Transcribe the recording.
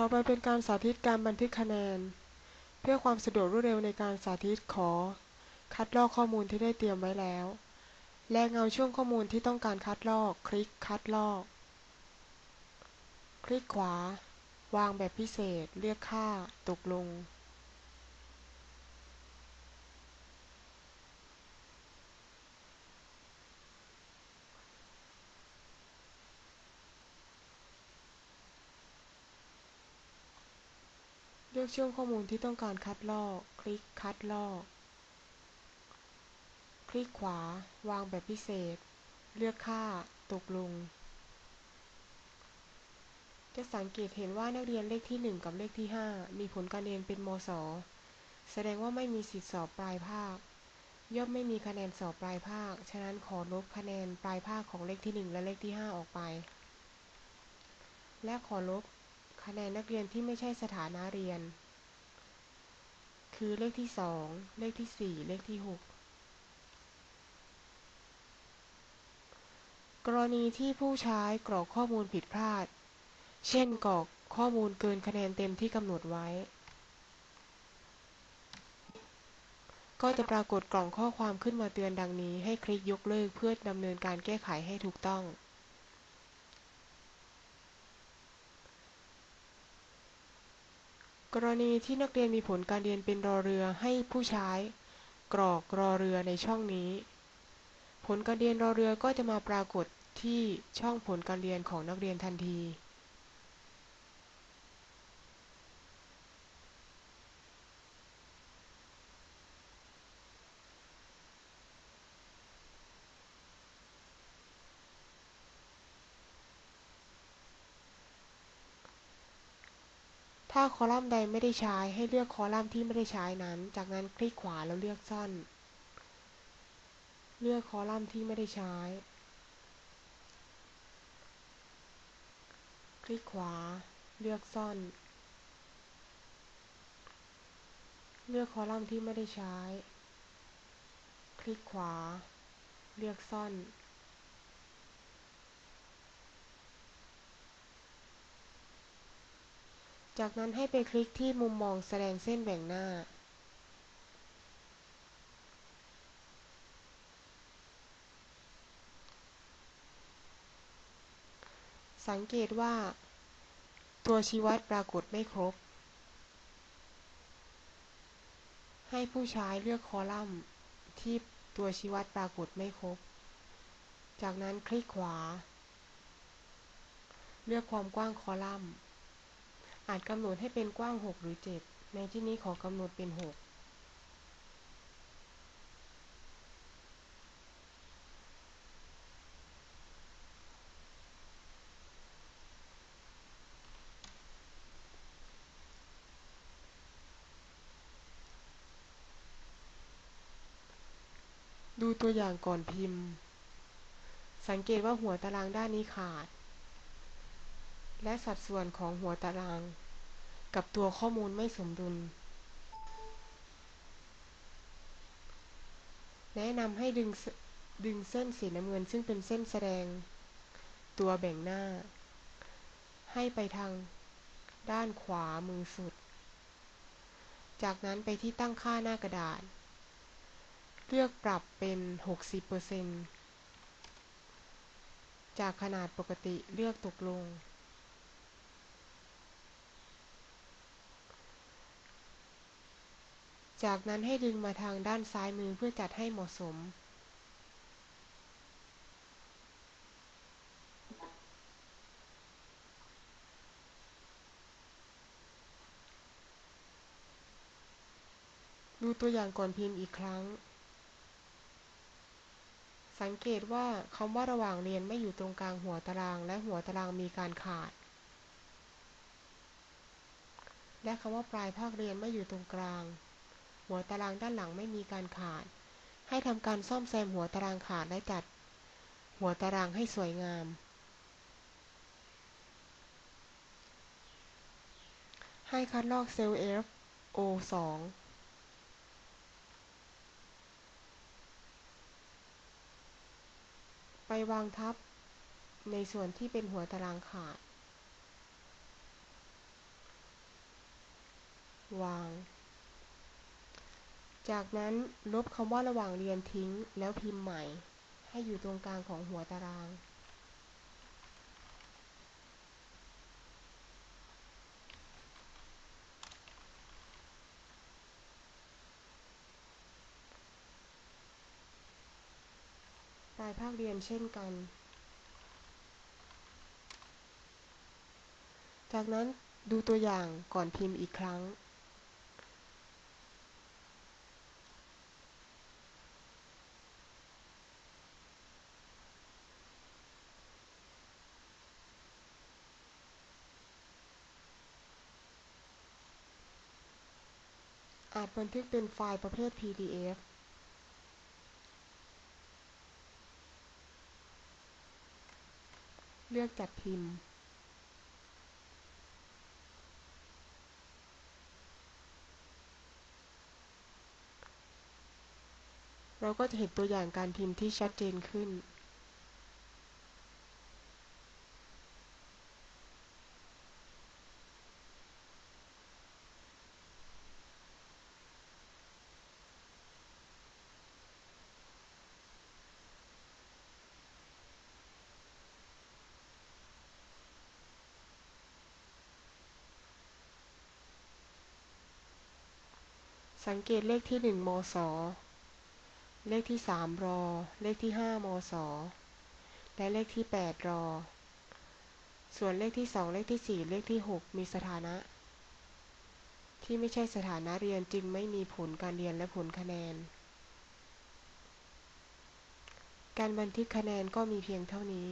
ต่อไปเป็นการสาธิตการบันทึกคะแนน เพื่อความสะดวกรวดเร็วในการสาธิตขอ คัดลอกข้อมูลที่ได้เตรียมไว้แล้ว และเงาช่วงข้อมูลที่ต้องการคัดลอก คลิกคัดลอก คลิกขวา วางแบบพิเศษ เลือกค่า ตกลง ลือกช่วงข้อมูลที่ต้องการคัดลอก คลิกคัดลอก คลิกขวา วางแบบพิเศษ เลือกค่า ตกลง จะสังเกตเห็นว่านักเรียนเลขที่ 1 กับเลขที่ 5 มีผลการเรียนเป็นมศแสดงว่าไม่มีสิทธิสอบปลายภาค ย่อมไม่มีคะแนนสอบปลายภาค ฉะนั้นขอลบคะแนนปลายภาคของเลขที่ 1 และเลขที่ 5 ออกไป และขอลบ คะแนนนักเรียนที่ไม่ใช่สถานะเรียน คือเลขที่ 2 เลขที่ 4 เลขที่ 6 กรณีที่ผู้ใช้กรอกข้อมูลผิดพลาด เช่นกรอกข้อมูลเกินคะแนนเต็มที่กำหนดไว้ ก็จะปรากฏกล่องข้อความขึ้นมาเตือนดังนี้ ให้คลิกยกเลิกเพื่อดำเนินการแก้ไขให้ถูกต้อง กรณีที่นักเรียนมีผลการเรียนเป็นรอเรือให้ผู้ใช้ กรอกรอเรือในช่องนี้ ผลการเรียนรอเรือก็จะมาปรากฏที่ช่องผลการเรียนของนักเรียนทันที ถ้าคอลัมน์ใดไม่ได้ใช้ให้เลือกคอลัมน์ที่ไม่ได้ใช้นั้น จากนั้นคลิกขวาแล้วเลือกซ่อน เลือกคอลัมน์ที่ไม่ได้ใช้ คลิกขวา เลือกซ่อน เลือกคอลัมน์ที่ไม่ได้ใช้ คลิกขวา เลือกซ่อน จากนั้นให้ไปคลิกที่มุมมองแสดงเส้นแบ่งหน้า สังเกตว่า ตัวชี้วัดปรากฏไม่ครบ ให้ผู้ใช้เลือกคอลัมน์ที่ตัวชี้วัดปรากฏไม่ครบ จากนั้นคลิกขวา เลือกความกว้างคอลัมน์ อาจกำหนดให้เป็นกว้าง 6 หรือ 7 ในที่นี้ขอกำหนดเป็น 6ดูตัวอย่างก่อนพิมพ์ สังเกตว่าหัวตารางด้านนี้ขาด และสัดส่วนของหัวตาราง กับตัวข้อมูลไม่สมดุล แนะนำให้ดึงดึงเส้นสีน้ำเงินซึ่งเป็นเส้นแสดง ตัวแบ่งหน้า ให้ไปทาง ด้านขวามือสุด จากนั้นไปที่ตั้งค่าหน้ากระดาษ เลือกปรับเป็น 60%จากขนาดปกติเลือกตกลง จากนั้นให้ดึงมาทางด้านซ้ายมือเพื่อจัดให้เหมาะสม ดูตัวอย่างก่อนพิมพ์อีกครั้ง สังเกตว่าคำว่าระหว่างเรียนไม่อยู่ตรงกลางหัวตาราง และหัวตารางมีการขาด และคำว่าปลายภาคเรียนไม่อยู่ตรงกลาง หัวตารางด้านหลังไม่มีการขาด ให้ทำการซ่อมแซมหัวตารางขาดและจัด หัวตารางให้สวยงาม ให้คัดลอกเซลล์ F O 2ไปวางทับในส่วนที่เป็นหัวตารางขาด วาง จากนั้นลบคำว่าระหว่างเรียนทิ้ง แล้วพิมพ์ใหม่ ให้อยู่ตรงกลางของหัวตาราง ปลายภาคเรียนเช่นกัน จากนั้นดูตัวอย่างก่อนพิมพ์อีกครั้ง อาจบันทึกเป็นไฟล์ประเภท PDF เลือกจัดพิมพ์ เราก็จะเห็นตัวอย่างการพิมพ์ที่ชัดเจนขึ้น สังเกตเลขที่1มศเลขที่3รอ เลขที่5มศและเลขที่8รอ ส่วนเลขที่2เลขที่4เลขที่6มีสถานะ ที่ไม่ใช่สถานะเรียนจึงไม่มีผลการเรียนและผลคะแนน การบันทึกคะแนนก็มีเพียงเท่านี้